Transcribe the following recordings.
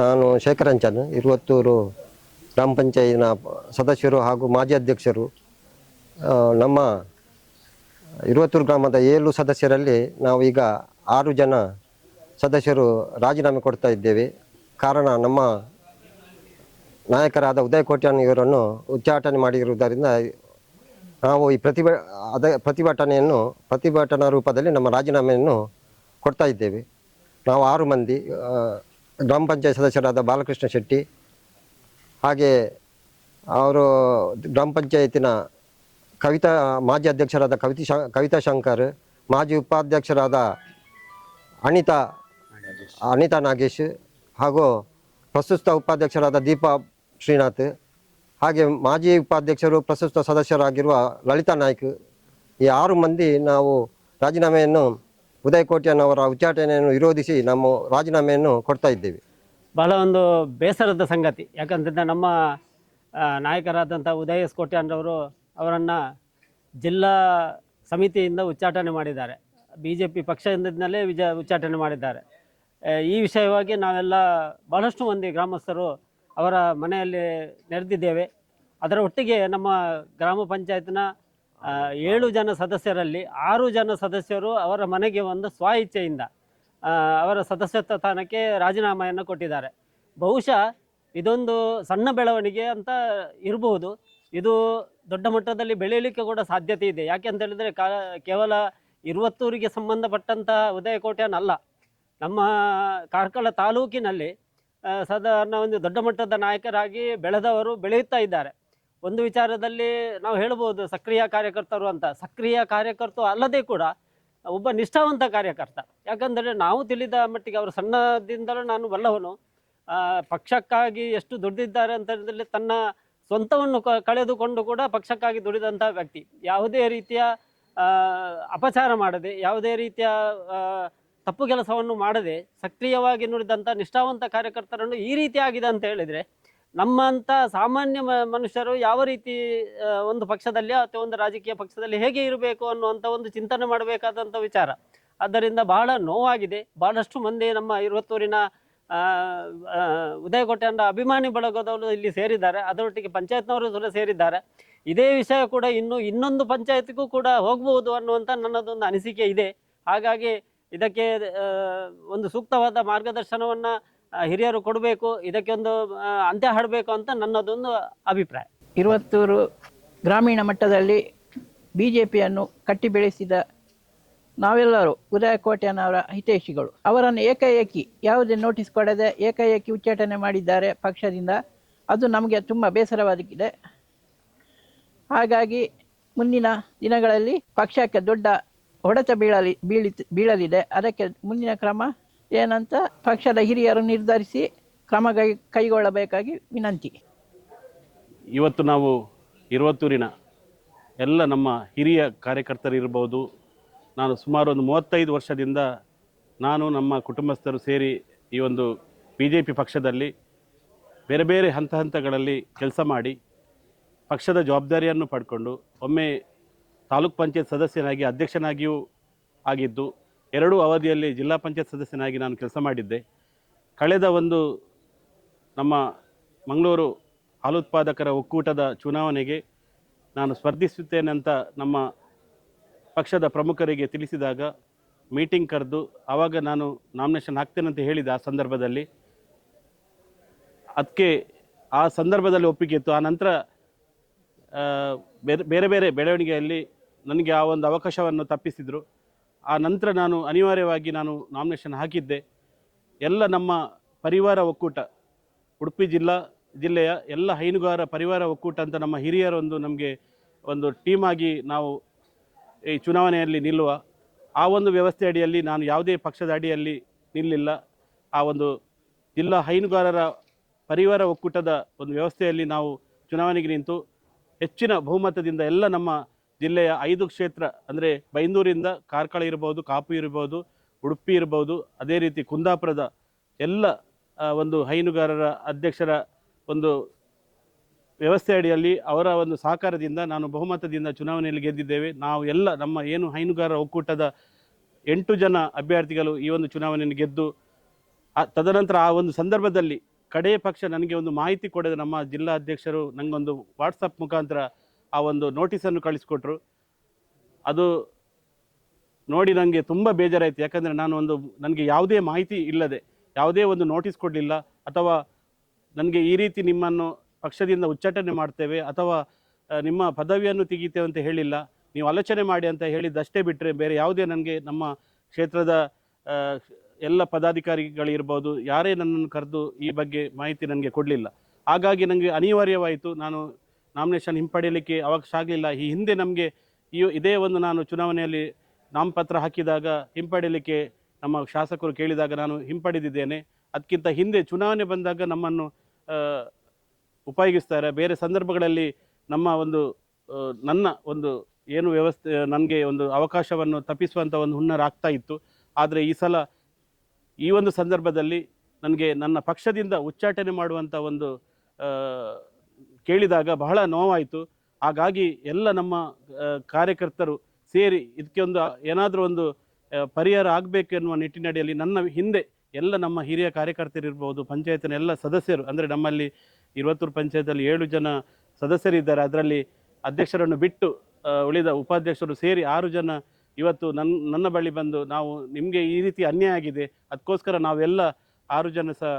ನಾನು ಶೇಖರಂಚನ್, ಇರುವತ್ತೂರು ಗ್ರಾಮ ಪಂಚಾಯಿತಿನ ಸದಸ್ಯರು ಹಾಗೂ ಮಾಜಿ ಅಧ್ಯಕ್ಷರು. ನಮ್ಮ ಇರುವತ್ತೂರು ಗ್ರಾಮದ ಏಳು ಸದಸ್ಯರಲ್ಲಿ ನಾವು ಈಗ ಆರು ಜನ ಸದಸ್ಯರು ರಾಜೀನಾಮೆ ಕೊಡ್ತಾ ಇದ್ದೇವೆ. ಕಾರಣ ನಮ್ಮ ನಾಯಕರಾದ ಉದಯ ಕೋಟ್ಯಾನ್ ಇವರನ್ನು ಉಚ್ಚಾಟನೆ ಮಾಡಿರುವುದರಿಂದ ನಾವು ಈ ಪ್ರತಿಭ, ಅದ ಪ್ರತಿಭಟನೆಯನ್ನು, ಪ್ರತಿಭಟನಾ ರೂಪದಲ್ಲಿ ನಮ್ಮ ರಾಜೀನಾಮೆಯನ್ನು ಕೊಡ್ತಾ ಇದ್ದೇವೆ. ನಾವು ಆರು ಮಂದಿ ಗ್ರಾಮ ಪಂಚಾಯತ್ ಸದಸ್ಯರಾದ ಬಾಲಕೃಷ್ಣ ಶೆಟ್ಟಿ, ಹಾಗೆ ಅವರು ಗ್ರಾಮ ಪಂಚಾಯತಿನ ಕವಿತಾ, ಮಾಜಿ ಅಧ್ಯಕ್ಷರಾದ ಕವಿತಿ ಶ, ಕವಿತಾ ಶಂಕರ್, ಮಾಜಿ ಉಪಾಧ್ಯಕ್ಷರಾದ ಅನಿತಾ ಅನಿತಾ ನಾಗೇಶ್, ಹಾಗೂ ಪ್ರಸ್ತುತ ಉಪಾಧ್ಯಕ್ಷರಾದ ದೀಪಾ ಶ್ರೀನಾಥ್, ಹಾಗೆ ಮಾಜಿ ಉಪಾಧ್ಯಕ್ಷರು, ಪ್ರಸ್ತುತ ಸದಸ್ಯರಾಗಿರುವ ಲಲಿತಾ ನಾಯ್ಕ ಈ ಆರು ಮಂದಿ ನಾವು ರಾಜೀನಾಮೆಯನ್ನು ಉದಯ ಕೋಟ್ಯನವರ ಉಚ್ಚಾಟನೆಯನ್ನು ವಿರೋಧಿಸಿ ನಮ್ಮ ರಾಜೀನಾಮೆಯನ್ನು ಕೊಡ್ತಾ ಇದ್ದೇವೆ. ಬಹಳ ಒಂದು ಬೇಸರದ ಸಂಗತಿ. ಯಾಕಂತಂದರೆ ನಮ್ಮ ನಾಯಕರಾದಂಥ ಉದಯ ಎಸ್ ಕೋಟ್ಯಾನ್ರವರು ಅವರನ್ನು ಜಿಲ್ಲಾ ಸಮಿತಿಯಿಂದ ಉಚ್ಚಾಟನೆ ಮಾಡಿದ್ದಾರೆ. ಬಿ ಜೆ ಪಿ ಪಕ್ಷದಿಂದಲೇ ವಿಜ, ಉಚ್ಚಾಟನೆ ಮಾಡಿದ್ದಾರೆ. ಈ ವಿಷಯವಾಗಿ ನಾವೆಲ್ಲ ಬಹಳಷ್ಟು ಮಂದಿ ಗ್ರಾಮಸ್ಥರು ಅವರ ಮನೆಯಲ್ಲಿ ನೆರೆದಿದ್ದೇವೆ. ಅದರ ಒಟ್ಟಿಗೆ ನಮ್ಮ ಗ್ರಾಮ ಪಂಚಾಯತ್ನ ಏಳು ಜನ ಸದಸ್ಯರಲ್ಲಿ ಆರು ಜನ ಸದಸ್ಯರು ಅವರ ಮನೆಗೆ ಒಂದು ಸ್ವ ಇಚ್ಛೆಯಿಂದ ಅವರ ಸದಸ್ಯತ್ವ ಸ್ಥಾನಕ್ಕೆ ರಾಜೀನಾಮೆಯನ್ನು ಕೊಟ್ಟಿದ್ದಾರೆ. ಬಹುಶಃ ಇದೊಂದು ಸಣ್ಣ ಬೆಳವಣಿಗೆ ಅಂತ ಇರಬಹುದು ಇದು ದೊಡ್ಡ ಮಟ್ಟದಲ್ಲಿ ಬೆಳೆಯಲಿಕ್ಕೆ ಕೂಡ ಸಾಧ್ಯತೆ ಇದೆ. ಯಾಕೆ ಅಂತ ಹೇಳಿದರೆ ಕಾ ಕೇವಲ ಇರುವತ್ತೂರಿಗೆ ಸಂಬಂಧಪಟ್ಟಂಥ ಅಲ್ಲ ನಮ್ಮ ಕಾರ್ಕಳ ತಾಲೂಕಿನಲ್ಲಿ ಸಾಧಾರಣ ಒಂದು ದೊಡ್ಡ ಮಟ್ಟದ ನಾಯಕರಾಗಿ ಬೆಳೆದವರು ಬೆಳೆಯುತ್ತಾ ಇದ್ದಾರೆ. ಒಂದು ವಿಚಾರದಲ್ಲಿ ನಾವು ಹೇಳ್ಬೋದು ಸಕ್ರಿಯ ಕಾರ್ಯಕರ್ತರು ಅಂತ. ಸಕ್ರಿಯ ಕಾರ್ಯಕರ್ತರು ಅಲ್ಲದೆ ಕೂಡ ಒಬ್ಬ ನಿಷ್ಠಾವಂತ ಕಾರ್ಯಕರ್ತ. ಯಾಕಂದರೆ ನಾವು ತಿಳಿದ ಮಟ್ಟಿಗೆ ಅವರು ಸಣ್ಣದಿಂದಲೂ ನಾನು ಬಲ್ಲವನು. ಪಕ್ಷಕ್ಕಾಗಿ ಎಷ್ಟು ದುಡಿದಿದ್ದಾರೆ ಅಂತ ಹೇಳಿದ್ರೆ ತನ್ನ ಸ್ವಂತವನ್ನು ಕಳೆದುಕೊಂಡು ಕೂಡ ಪಕ್ಷಕ್ಕಾಗಿ ದುಡಿದಂಥ ವ್ಯಕ್ತಿ. ಯಾವುದೇ ರೀತಿಯ ಅಪಚಾರ ಮಾಡದೆ, ಯಾವುದೇ ರೀತಿಯ ತಪ್ಪು ಕೆಲಸವನ್ನು ಮಾಡದೆ ಸಕ್ರಿಯವಾಗಿ ನುಡಿದಂಥ ನಿಷ್ಠಾವಂತ ಕಾರ್ಯಕರ್ತರನ್ನು ಈ ರೀತಿ ಆಗಿದೆ ಅಂತ ಹೇಳಿದರೆ ನಮ್ಮಂಥ ಸಾಮಾನ್ಯ ಮನುಷ್ಯರು ಯಾವ ರೀತಿ ಒಂದು ಪಕ್ಷದಲ್ಲಿ ಅಥವಾ ಒಂದು ರಾಜಕೀಯ ಪಕ್ಷದಲ್ಲಿ ಹೇಗೆ ಇರಬೇಕು ಅನ್ನುವಂಥ ಒಂದು ಚಿಂತನೆ ಮಾಡಬೇಕಾದಂಥ ವಿಚಾರ. ಆದ್ದರಿಂದ ಬಹಳ ನೋವಾಗಿದೆ. ಬಹಳಷ್ಟು ಮಂದಿ ನಮ್ಮ ಇರುವತ್ತೂರಿನ ಉದಯ ಕೋಟೆ ಉದಯ ಅಭಿಮಾನಿ ಬಳಗದವರು ಇಲ್ಲಿ ಸೇರಿದ್ದಾರೆ. ಅದರೊಟ್ಟಿಗೆ ಪಂಚಾಯತ್ನವರು ಕೂಡ ಸೇರಿದ್ದಾರೆ. ಇದೇ ವಿಷಯ ಕೂಡ ಇನ್ನು ಇನ್ನೊಂದು ಪಂಚಾಯತ್ಗೂ ಕೂಡ ಹೋಗಬಹುದು ಅನ್ನುವಂಥ ನನ್ನದೊಂದು ಅನಿಸಿಕೆ ಇದೆ. ಹಾಗಾಗಿ ಇದಕ್ಕೆ ಒಂದು ಸೂಕ್ತವಾದ ಮಾರ್ಗದರ್ಶನವನ್ನು ಹಿರಿಯರು ಕೊಡಬೇಕು ಇದಕ್ಕೆ ಒಂದು ಅಂತ್ಯ ಹಾಡಬೇಕು ಅಂತ ನನ್ನದೊಂದು ಅಭಿಪ್ರಾಯ. ಇರುವತ್ತೂರು ಗ್ರಾಮೀಣ ಮಟ್ಟದಲ್ಲಿ ಬಿ ಜೆ ಪಿಯನ್ನು ಕಟ್ಟಿ ಬೆಳೆಸಿದ ನಾವೆಲ್ಲರೂ ಉದಯ ಕೋಟ್ಯನವರ ಹಿತೈಷಿಗಳು. ಅವರನ್ನು ಏಕಾಏಕಿ ಯಾವುದೇ ನೋಟಿಸ್ ಕೊಡದೆ ಏಕಾಏಕಿ ಉಚ್ಚಾಟನೆ ಮಾಡಿದ್ದಾರೆ ಪಕ್ಷದಿಂದ. ಅದು ನಮಗೆ ತುಂಬ ಬೇಸರವಾಗಿದೆ. ಹಾಗಾಗಿ ಮುಂದಿನ ದಿನಗಳಲ್ಲಿ ಪಕ್ಷಕ್ಕೆ ದೊಡ್ಡ ಹೊಡೆತ ಬೀಳಲಿ ಬೀಳಿ ಬೀಳಲಿದೆ. ಅದಕ್ಕೆ ಮುಂದಿನ ಕ್ರಮ ಏನಂತ ಪಕ್ಷದ ಹಿರಿಯರು ನಿರ್ಧರಿಸಿ ಕ್ರಮ ಕೈ ಕೈಗೊಳ್ಳಬೇಕಾಗಿ ವಿನಂತಿ. ಇವತ್ತು ನಾವು ಇರುವತ್ತೂರಿನ ಎಲ್ಲ ನಮ್ಮ ಹಿರಿಯ ಕಾರ್ಯಕರ್ತರಿರ್ಬೋದು. ನಾನು ಸುಮಾರು ಒಂದು ಮೂವತ್ತೈದು ವರ್ಷದಿಂದ ನಾನು ನಮ್ಮ ಕುಟುಂಬಸ್ಥರು ಸೇರಿ ಈ ಒಂದು ಬಿ ಜೆ ಪಿ ಪಕ್ಷದಲ್ಲಿ ಬೇರೆ ಬೇರೆ ಹಂತ ಹಂತಗಳಲ್ಲಿ ಕೆಲಸ ಮಾಡಿ ಪಕ್ಷದ ಜವಾಬ್ದಾರಿಯನ್ನು ಪಡ್ಕೊಂಡು ಒಮ್ಮೆ ತಾಲೂಕ್ ಪಂಚಾಯತ್ ಸದಸ್ಯನಾಗಿ ಅಧ್ಯಕ್ಷನಾಗಿಯೂ ಆಗಿದ್ದು ಎರಡೂ ಅವಧಿಯಲ್ಲಿ ಜಿಲ್ಲಾ ಪಂಚಾಯತ್ ಸದಸ್ಯನಾಗಿ ನಾನು ಕೆಲಸ ಮಾಡಿದ್ದೆ. ಕಳೆದ ಒಂದು ನಮ್ಮ ಮಂಗಳೂರು ಹಾಲು ಉತ್ಪಾದಕರ ಒಕ್ಕೂಟದ ಚುನಾವಣೆಗೆ ನಾನು ಸ್ಪರ್ಧಿಸುತ್ತೇನೆ ಅಂತ ನಮ್ಮ ಪಕ್ಷದ ಪ್ರಮುಖರಿಗೆ ತಿಳಿಸಿದಾಗ ಮೀಟಿಂಗ್ ಕರೆದು ಆವಾಗ ನಾನು ನಾಮಿನೇಷನ್ ಹಾಕ್ತೇನೆ ಅಂತ ಹೇಳಿದ ಆ ಸಂದರ್ಭದಲ್ಲಿ ಅದಕ್ಕೆ ಆ ಸಂದರ್ಭದಲ್ಲಿ ಒಪ್ಪಿಗೆ ಇತ್ತು. ಆ ನಂತರ ಬೇರೆ ಬೇರೆ ಬೇರೆ ಬೆಳವಣಿಗೆಯಲ್ಲಿ ನನಗೆ ಆ ಒಂದು ಅವಕಾಶವನ್ನು ತಪ್ಪಿಸಿದರು. ಆ ನಂತರ ನಾನು ಅನಿವಾರ್ಯವಾಗಿ ನಾನು ನಾಮಿನೇಷನ್ ಹಾಕಿದ್ದೆ. ಎಲ್ಲ ನಮ್ಮ ಪರಿವಾರ ಒಕ್ಕೂಟ, ಉಡುಪಿ ಜಿಲ್ಲಾ, ಜಿಲ್ಲೆಯ ಎಲ್ಲ ಹೈನುಗಾರ ಪರಿವಾರ ಒಕ್ಕೂಟ ಅಂತ ನಮ್ಮ ಹಿರಿಯರೊಂದು ನಮಗೆ ಒಂದು ಟೀಮ್ ಆಗಿ ನಾವು ಈ ಚುನಾವಣೆಯಲ್ಲಿ ನಿಲ್ಲುವ, ಆ ಒಂದು ವ್ಯವಸ್ಥೆ ಅಡಿಯಲ್ಲಿ ನಾನು ಯಾವುದೇ ಪಕ್ಷದ ಅಡಿಯಲ್ಲಿ ನಿಲ್ಲಿಲ್ಲ. ಆ ಒಂದು ಜಿಲ್ಲಾ ಹೈನುಗಾರರ ಪರಿವಾರ ಒಕ್ಕೂಟದ ಒಂದು ವ್ಯವಸ್ಥೆಯಲ್ಲಿ ನಾವು ಚುನಾವಣೆಗೆ ನಿಂತು ಹೆಚ್ಚಿನ ಬಹುಮತದಿಂದ ಎಲ್ಲ ನಮ್ಮ ಜಿಲ್ಲೆಯ ಐದು ಕ್ಷೇತ್ರ, ಅಂದರೆ ಬೈಂದೂರಿಂದ ಕಾರ್ಕಳ ಇರ್ಬೋದು, ಕಾಪು ಇರ್ಬೋದು, ಉಡುಪಿ ಇರ್ಬೋದು, ಅದೇ ರೀತಿ ಕುಂದಾಪುರದ ಎಲ್ಲ ಒಂದು ಹೈನುಗಾರರ ಅಧ್ಯಕ್ಷರ ಒಂದು ವ್ಯವಸ್ಥೆ ಅಡಿಯಲ್ಲಿ ಅವರ ಒಂದು ಸಹಕಾರದಿಂದ ನಾನು ಬಹುಮತದಿಂದ ಚುನಾವಣೆಯಲ್ಲಿ ಗೆದ್ದಿದ್ದೇವೆ. ನಾವು ಎಲ್ಲ ನಮ್ಮ ಏನು ಹೈನುಗಾರರ ಒಕ್ಕೂಟದ ಎಂಟು ಜನ ಅಭ್ಯರ್ಥಿಗಳು ಈ ಒಂದು ಚುನಾವಣೆಯನ್ನು ಗೆದ್ದು ತದನಂತರ ಆ ಒಂದು ಸಂದರ್ಭದಲ್ಲಿ ಕಡೆಯ ಪಕ್ಷ ನನಗೆ ಒಂದು ಮಾಹಿತಿ ಕೊಡದೆ ನಮ್ಮ ಜಿಲ್ಲಾ ಅಧ್ಯಕ್ಷರು ನನಗೊಂದು ವಾಟ್ಸಪ್ ಮುಖಾಂತರ ಆ ಒಂದು ನೋಟಿಸನ್ನು ಕಳಿಸ್ಕೊಟ್ರು. ಅದು ನೋಡಿ ನನಗೆ ತುಂಬ ಬೇಜಾರಾಯಿತು. ಯಾಕಂದರೆ ನಾನು ಒಂದು, ನನಗೆ ಯಾವುದೇ ಮಾಹಿತಿ ಇಲ್ಲದೆ, ಯಾವುದೇ ಒಂದು ನೋಟಿಸ್ ಕೊಡಲಿಲ್ಲ, ಅಥವಾ ನನಗೆ ಈ ರೀತಿ ನಿಮ್ಮನ್ನು ಪಕ್ಷದಿಂದ ಉಚ್ಚಾಟನೆ ಮಾಡ್ತೇವೆ, ಅಥವಾ ನಿಮ್ಮ ಪದವಿಯನ್ನು ತೆಗೀತೇವೆ ಅಂತ ಹೇಳಿಲ್ಲ. ನೀವು ಆಲೋಚನೆ ಮಾಡಿ ಅಂತ ಹೇಳಿದ್ದಷ್ಟೇ ಬಿಟ್ಟರೆ ಬೇರೆ ಯಾವುದೇ ನನಗೆ ನಮ್ಮ ಕ್ಷೇತ್ರದ ಎಲ್ಲ ಪದಾಧಿಕಾರಿಗಳಿರ್ಬೋದು, ಯಾರೇ ನನ್ನನ್ನು ಕರೆದು ಈ ಬಗ್ಗೆ ಮಾಹಿತಿ ನನಗೆ ಕೊಡಲಿಲ್ಲ. ಹಾಗಾಗಿ ನನಗೆ ಅನಿವಾರ್ಯವಾಯಿತು. ನಾನು ನಾಮಿನೇಷನ್ ಹಿಂಪಡೆಯಲಿಕ್ಕೆ ಅವಕಾಶ ಆಗಲಿಲ್ಲ. ಈ ಹಿಂದೆ ನಮಗೆ ಈ ಇದೇ ಒಂದು ನಾನು ಚುನಾವಣೆಯಲ್ಲಿ ನಾಮಪತ್ರ ಹಾಕಿದಾಗ ಹಿಂಪಡೆಯಲಿಕ್ಕೆ ನಮ್ಮ ಶಾಸಕರು ಕೇಳಿದಾಗ ನಾನು ಹಿಂಪಡೆದಿದ್ದೇನೆ. ಅದಕ್ಕಿಂತ ಹಿಂದೆ ಚುನಾವಣೆ ಬಂದಾಗ ನಮ್ಮನ್ನು ಉಪಯೋಗಿಸ್ತಾರೆ. ಬೇರೆ ಸಂದರ್ಭಗಳಲ್ಲಿ ನಮ್ಮ ಒಂದು ನನ್ನ ಒಂದು ಏನು ವ್ಯವಸ್ಥೆ, ನನಗೆ ಒಂದು ಅವಕಾಶವನ್ನು ತಪ್ಪಿಸುವಂಥ ಒಂದು ಹುನ್ನರ ಆಗ್ತಾ ಇತ್ತು. ಆದರೆ ಈ ಸಲ ಈ ಒಂದು ಸಂದರ್ಭದಲ್ಲಿ ನನಗೆ ನನ್ನ ಪಕ್ಷದಿಂದ ಉಚ್ಚಾಟನೆ ಮಾಡುವಂಥ ಒಂದು ಕೇಳಿದಾಗ ಬಹಳ ನೋವಾಯಿತು. ಹಾಗಾಗಿ ಎಲ್ಲ ನಮ್ಮ ಕಾರ್ಯಕರ್ತರು ಸೇರಿ ಇದಕ್ಕೆ ಒಂದು, ಏನಾದರೂ ಒಂದು ಪರಿಹಾರ ಆಗಬೇಕು ಎನ್ನುವ ನಿಟ್ಟಿನಡಿಯಲ್ಲಿ ನನ್ನ ಹಿಂದೆ ಎಲ್ಲ ನಮ್ಮ ಹಿರಿಯ ಕಾರ್ಯಕರ್ತರಿರ್ಬೋದು, ಪಂಚಾಯತಿನ ಎಲ್ಲ ಸದಸ್ಯರು, ಅಂದರೆ ನಮ್ಮಲ್ಲಿ ಇರುವತ್ತೂರು ಪಂಚಾಯತಲ್ಲಿ ಏಳು ಜನ ಸದಸ್ಯರಿದ್ದಾರೆ. ಅದರಲ್ಲಿ ಅಧ್ಯಕ್ಷರನ್ನು ಬಿಟ್ಟು ಉಳಿದ ಉಪಾಧ್ಯಕ್ಷರು ಸೇರಿ ಆರು ಜನ ಇವತ್ತು ನನ್ನ ನನ್ನ ಬಳಿ ಬಂದು ನಾವು ನಿಮಗೆ ಈ ರೀತಿ ಅನ್ಯಾಯ ಆಗಿದೆ. ಅದಕ್ಕೋಸ್ಕರ ನಾವೆಲ್ಲ ಆರು ಜನ ಸಹ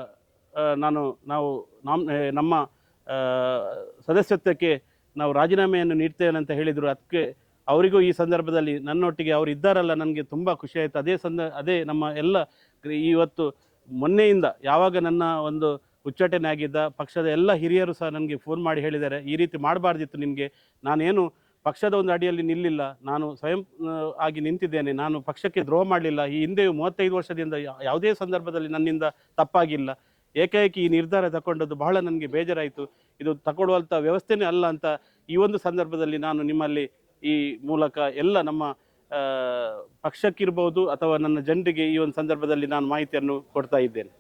ನಾನು, ನಾವು ನಾಮ್, ನಮ್ಮ ಸದಸ್ಯತ್ವಕ್ಕೆ ನಾವು ರಾಜೀನಾಮೆಯನ್ನು ನೀಡ್ತೇವೆ ಅಂತ ಹೇಳಿದರು. ಅದಕ್ಕೆ ಅವರಿಗೂ ಈ ಸಂದರ್ಭದಲ್ಲಿ ನನ್ನೊಟ್ಟಿಗೆ ಅವರು ಇದ್ದಾರಲ್ಲ, ನನಗೆ ತುಂಬ ಖುಷಿ ಆಯಿತು. ಅದೇ ಸಂದ, ಅದೇ ನಮ್ಮ ಎಲ್ಲ ಇವತ್ತು ಮೊನ್ನೆಯಿಂದ ಯಾವಾಗ ನನ್ನ ಒಂದು ಉಚ್ಚಾಟನೆ ಆಗಿದ್ದ ಪಕ್ಷದ ಎಲ್ಲ ಹಿರಿಯರು ಸಹ ನನಗೆ ಫೋನ್ ಮಾಡಿ ಹೇಳಿದ್ದಾರೆ. ಈ ರೀತಿ ಮಾಡಬಾರ್ದಿತ್ತು ನಿಮಗೆ. ನಾನೇನು ಪಕ್ಷದ ಒಂದು ಅಡಿಯಲ್ಲಿ ನಿಲ್ಲಿಲ್ಲ. ನಾನು ಸ್ವಯಂ ಆಗಿ ನಿಂತಿದ್ದೇನೆ. ನಾನು ಪಕ್ಷಕ್ಕೆ ದ್ರೋಹ ಮಾಡಲಿಲ್ಲ. ಈ ಹಿಂದೆಯೂ ಮೂವತ್ತೈದು ವರ್ಷದಿಂದ ಯಾವುದೇ ಸಂದರ್ಭದಲ್ಲಿ ನನ್ನಿಂದ ತಪ್ಪಾಗಿಲ್ಲ. ಏಕಾಏಕಿ ಈ ನಿರ್ಧಾರ ತಗೊಂಡದ್ದು ಬಹಳ ನನಗೆ ಬೇಜಾರಾಯಿತು. ಇದು ತಗೊಳ್ಳುವಂಥ ವ್ಯವಸ್ಥೆನೇ ಅಲ್ಲ ಅಂತ ಈ ಒಂದು ಸಂದರ್ಭದಲ್ಲಿ ನಾನು ನಿಮ್ಮಲ್ಲಿ ಈ ಮೂಲಕ ಎಲ್ಲ ನಮ್ಮ ಪಕ್ಷಕ್ಕಿರ್ಬೋದು ಅಥವಾ ನನ್ನ ಜನರಿಗೆ ಈ ಒಂದು ಸಂದರ್ಭದಲ್ಲಿ ನಾನು ಮಾಹಿತಿಯನ್ನು ಕೊಡ್ತಾ ಇದ್ದೇನೆ.